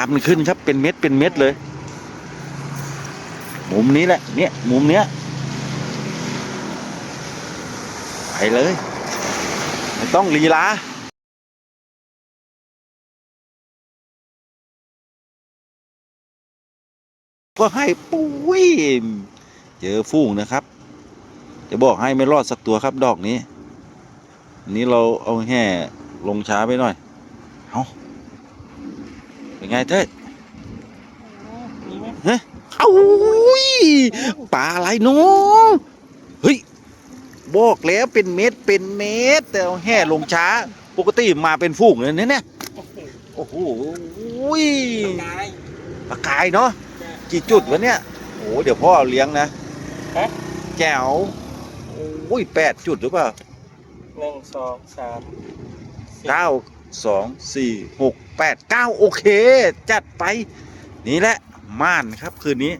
ามันขึ้นครับเป็นเม็ดเป็นเม็ดเลย มุมนี้แหละ เนี่ยมุมเนี้ยไปเลย ไม่ต้องลีลาก็ให้ปุ้ยเจอฟูงนะครับ จะบอกให้ไม่รอดสักตัวครับดอกนี้นนี้เราเอาแห่ลงช้าไปหน่อย เอา เป็นไงเต้ยมีไหมเอ้าอุ้ยปลาอะไรเนาะเฮ้ยบอกแล้วเป็นเม็ดเป็นเม็ดแต่เอาแห่ลงช้า ปกติมาเป็นฟูงเลยเนี่ยเนี่ยโอ้โหอุ้ยตายปลากายเนาะกี่จุดวะเนี่ยโอ้เดี๋ยวพ่อเลี้ยงนะฮะแจ๋วโอ้ยแปดจุดหรือเปล่าหนึ่งสองสามสี่เก้า สองสี่หกแปดเก้าโอเค จัดไป นี่แหละม่านครับคืนนี้